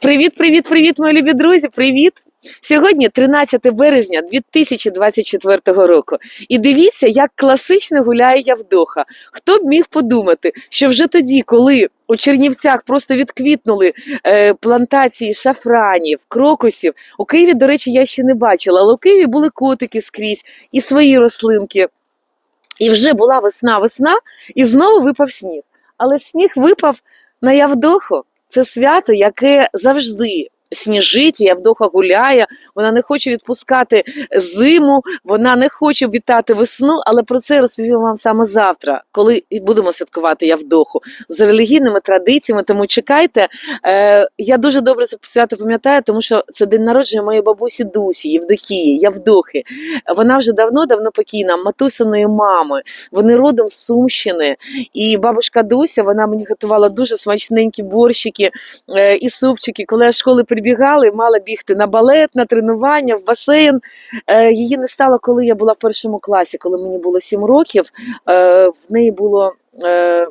Привіт, привіт, привіт, мої любі друзі! Привіт! Сьогодні 13 березня 2024 року. І дивіться, як класично гуляє Явдоха. Хто б міг подумати, що вже тоді, коли у Чернівцях просто відквітнули е, плантації шафранів, крокусів. У Києві, до речі, я ще не бачила, але у Києві були котики скрізь і свої рослинки. І вже була весна-весна, і знову випав сніг. Але сніг випав на Явдоху. Це свято, яке завжди сніжить, Явдоха гуляє, вона не хоче відпускати зиму, вона не хоче вітати весну, але про це розповім вам саме завтра, коли будемо святкувати Явдоху з релігійними традиціями. Тому чекайте. Е, я дуже добре це свято пам'ятаю, тому що це день народження моєї бабусі Дусі, Євдокії, Явдохи. Вона вже давно-давно покійна, матусиної мами. Вони родом з Сумщини. І бабушка Дуся, вона мені готувала дуже смачненькі борщики е, і супчики. Коли я з школи прибігали, мала бігти на балет, на тренування, в басейн. Е, її не стало, коли я була в першому класі, коли мені було 7 років. Е, в неї було. Е,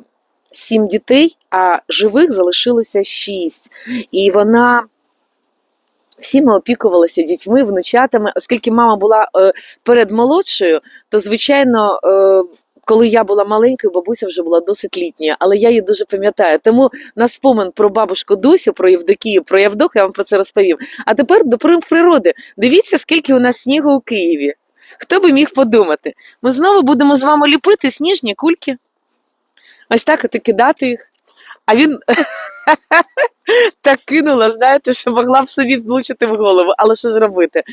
Сім дітей, а живих залишилося шість. І вона всіма опікувалася дітьми, внучатами. Оскільки мама була е, перед молодшою, то звичайно. Е, коли я була маленькою, бабуся вже була досить літня, але я її дуже пам'ятаю. Тому на спомин про бабушку Дусю, про Євдокію, про Явдох, я вам про це розповім. А тепер до природи. Дивіться, скільки у нас снігу у Києві. Хто би міг подумати? Ми знову будемо з вами ліпити сніжні кульки. Ось так от і кидати їх. А він так кинула, знаєте, що могла б собі влучити в голову, але що ж робити?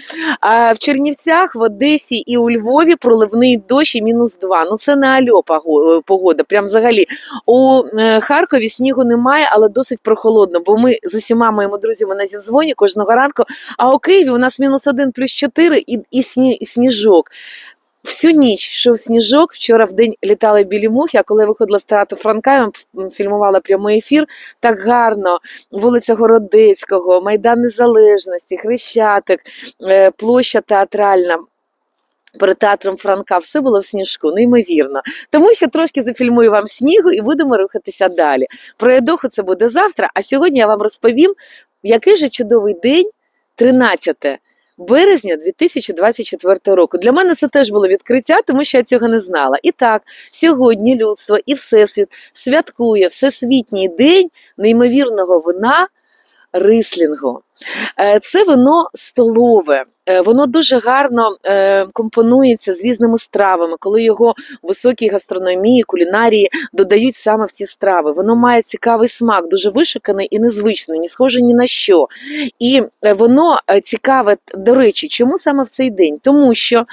А в Чернівцях, в Одесі і у Львові проливний дощ і мінус 2. Ну це не альо погода. Прям взагалі. У е, Харкові снігу немає, але досить прохолодно, бо ми з усіма моїми друзями на зідзвоні кожного ранку. А у Києві у нас мінус 1 плюс 4 і, і сніжок. Всю ніч йшов сніжок. Вчора в день літали білі мухи. А коли виходила з театру Франка, я фільмувала прямий ефір. Так гарно. Вулиця Городецького, Майдан Незалежності, Хрещатик, е, площа театральна. Перед театром Франка все було в сніжку, неймовірно. Тому що трошки зафільмую вам снігу і будемо рухатися далі. Про Едоху це буде завтра. А сьогодні я вам розповім, який же чудовий день, 13 березня 2024 року. Для мене це теж було відкриття, тому що я цього не знала. І так, сьогодні людство і Всесвіт святкує Всесвітній день неймовірного вина рислінгу. Е, Це вино столове. Е, Воно дуже гарно е, компонується з різними стравами, коли його високій гастрономії, кулінарії додають саме в ці страви. Воно має цікавий смак, дуже вишуканий і незвичний, не схоже ні на що. І е, воно цікаве, до речі, чому саме в цей день? Тому що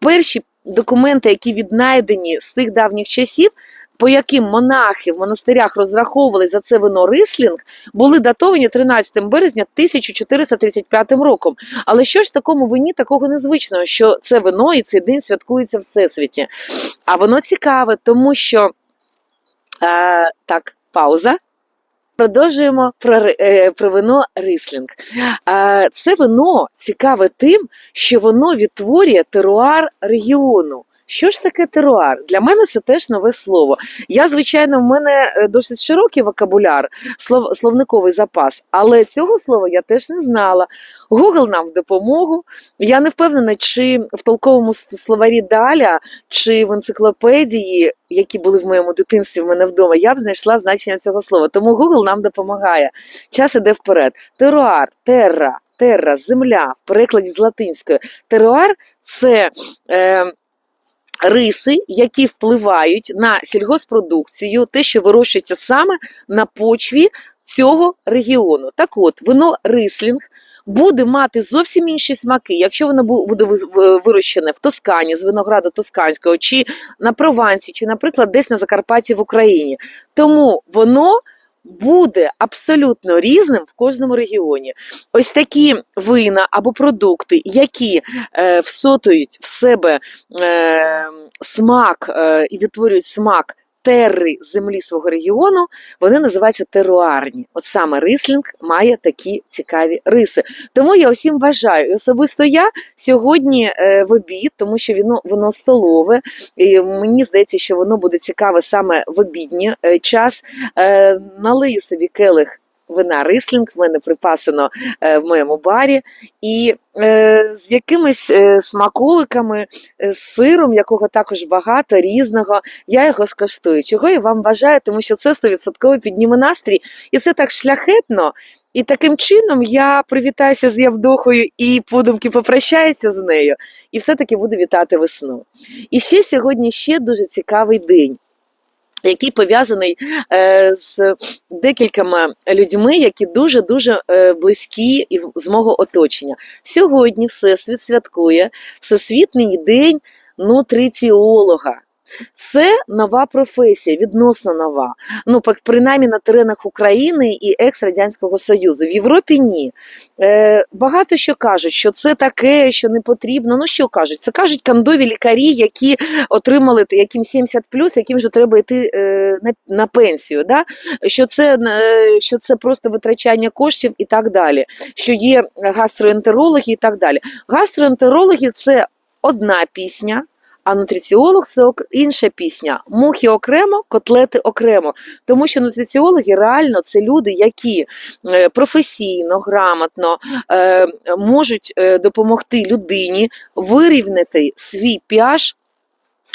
перші документи, які віднайдені з тих давніх часів, по яким монахи в монастирях розраховували за це вино рислінг, були датовані 13 березня 1435 роком. Але що ж в такому вині такого незвичного, що це вино і цей день святкується в всесвіті? А воно цікаве, тому що е, так, пауза. Продовжуємо про, е, про вино рислінг. Е, це вино цікаве тим, що воно відтворює теруар регіону. Що ж таке теруар? Для мене це теж нове слово. Я, звичайно, в мене е, досить широкий вокабуляр, слов, словниковий запас, але цього слова я теж не знала. Google нам в допомогу. Я не впевнена, чи в толковому словарі Даля, чи в енциклопедії, які були в моєму дитинстві в мене вдома, я б знайшла значення цього слова. Тому Google нам допомагає. Час іде вперед. Теруар, терра, терра, земля в перекладі з латинської. Теруар це. Е, Риси, які впливають на сільгоспродукцію, те, що вирощується саме на почві цього регіону. Так от, вино рислінг буде мати зовсім інші смаки, якщо воно бу- буде вирощене в Тоскані з винограду тосканського, чи на Провансі, чи, наприклад, десь на Закарпатті в Україні. Тому воно буде абсолютно різним в кожному регіоні. Ось такі вина або продукти, які е, всотують в себе е, смак е, і відтворюють смак терри землі свого регіону, вони називаються теруарні. От саме рислінг має такі цікаві риси. Тому я усім бажаю. І особисто я сьогодні е, в обід, тому що воно, воно столове, і мені здається, що воно буде цікаве саме в обідній е, час. Е, налию собі келих вина Рислінг. В мене припасено е, в моєму барі. І е, з якимись е, смаколиками, з сиром, якого також багато, різного. Я його скоштую. Чого я вам бажаю, тому що це 100% підніме настрій. І це так шляхетно. І таким чином я привітаюся з Явдохою і подумки попрощаюся з нею, і все-таки буду вітати весну. І ще сьогодні ще дуже цікавий день. Який пов'язаний е, з декількома людьми, які дуже дуже близькі і з мого оточення. Сьогодні Всесвіт святкує Всесвітній день нутриціолога. Це нова професія, відносно нова. Ну, принаймні на теренах України і екс-Радянського Союзу. В Європі ні. Е, багато що кажуть, що це таке, що не потрібно. Ну що кажуть? Це кажуть кандові лікарі, які отримали яким 70 яким же треба йти е, на, на пенсію. Да? Що, це, е, що це просто витрачання коштів і так далі. Що є гастроентерологи і так далі. Гастроентерологи це одна пісня. А нутриціолог це інша пісня. Мухи окремо, котлети окремо. Тому що нутриціологи реально це люди, які е, професійно, грамотно е, можуть е, допомогти людині вирівняти свій pH,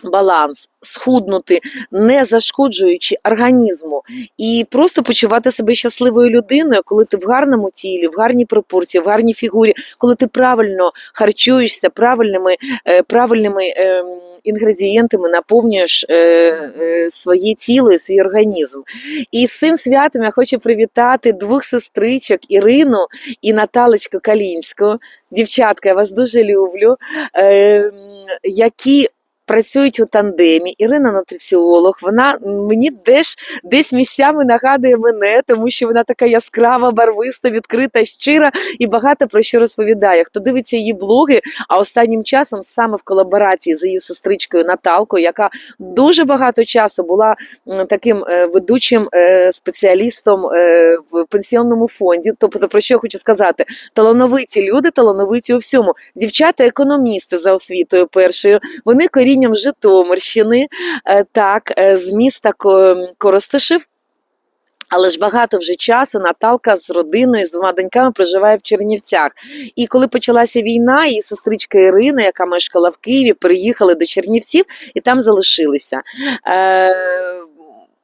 баланс, схуднути, не зашкоджуючи організму, і просто почувати себе щасливою людиною, коли ти в гарному тілі, в гарній пропорції, в гарній фігурі, коли ти правильно харчуєшся правильними, е, правильними ем, інгредієнтами, наповнюєш е, е, своє тіло і свій організм. І з цим святом я хочу привітати двох сестричок Ірину і Наталочку Калінську. Дівчатка, я вас дуже люблю. Е, які працюють у тандемі. Ірина нутриціолог. Вона мені десь, десь місцями нагадує мене, тому що вона така яскрава, барвиста, відкрита, щира і багато про що розповідає. Хто дивиться її блоги, а останнім часом саме в колаборації з її сестричкою Наталкою, яка дуже багато часу була таким е, ведучим е, спеціалістом е, в пенсіонному фонді. Тобто, про що я хочу сказати? Талановиті люди, талановиті у всьому. Дівчата, економісти за освітою першою, вони корінням з Житомирщини, е, так, е, з міста Ко- Коростишів. Але ж багато вже часу Наталка з родиною, з двома доньками проживає в Чернівцях. І коли почалася війна, її сестричка Ірина, яка мешкала в Києві, переїхали до Чернівців і там залишилися. Е,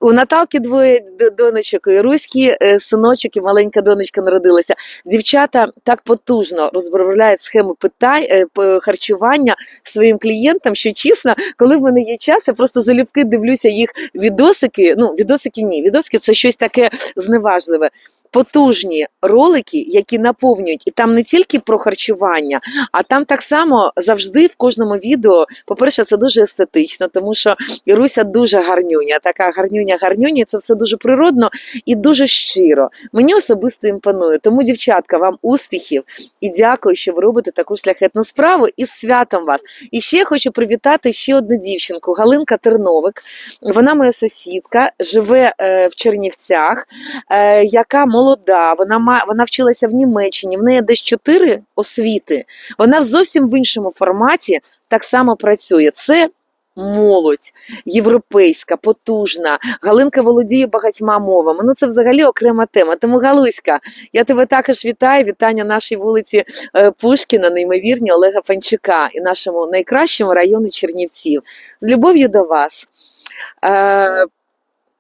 у Наталки двоє донечок, і руські е, синочок і маленька донечка народилася. Дівчата так потужно розбавляють схему питань е, харчування своїм клієнтам, що чесно, коли в мене є час, я просто залюбки дивлюся їх відосики. Ну, відосики ні, відосики це щось таке зневажливе. Потужні ролики, які наповнюють, і там не тільки про харчування, а там так само завжди в кожному відео. По-перше, це дуже естетично, тому що Іруся дуже гарнюня, така гарнюня, гарнюня. Це все дуже природно і дуже щиро. Мені особисто імпонує. Тому, дівчатка, вам успіхів і дякую, що ви робите таку шляхетну справу. І з святом вас. І ще я хочу привітати ще одну дівчинку, Галинка Терновик. Вона моя сусідка, живе е, в Чернівцях, е, яка молода. Вона вона вчилася в Німеччині. В неї десь чотири освіти. Вона в зовсім в іншому форматі так само працює. Це молодь європейська, потужна. Галинка володіє багатьма мовами. Ну це взагалі окрема тема. Тому Галуська, я тебе також вітаю. Вітання нашій вулиці е, Пушкіна, неймовірні Олега Панчука і нашому найкращому району Чернівців. З любов'ю до вас.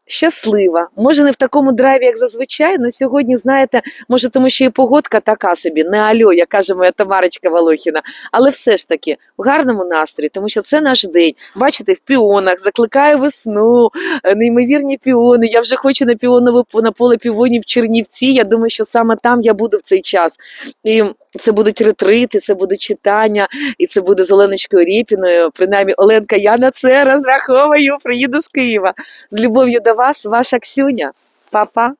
Щаслива. Може, не в такому драйві, як зазвичай, але сьогодні, знаєте, може, тому що і погодка така собі, не альо, як каже моя Тамарочка Волохіна, але все ж таки в гарному настрої, тому що це наш день. Бачите, в піонах закликаю весну, е, неймовірні піони. Я вже хочу на піонове на поле півонів в Чернівці. Я думаю, що саме там я буду в цей час. І це будуть ретрити, це будуть читання, і це буде з Оленочкою Ріпіною. Принаймні, Оленка, я на це розраховую, приїду з Києва. З любов'ю до вас, ваша Ксюня. Па-па.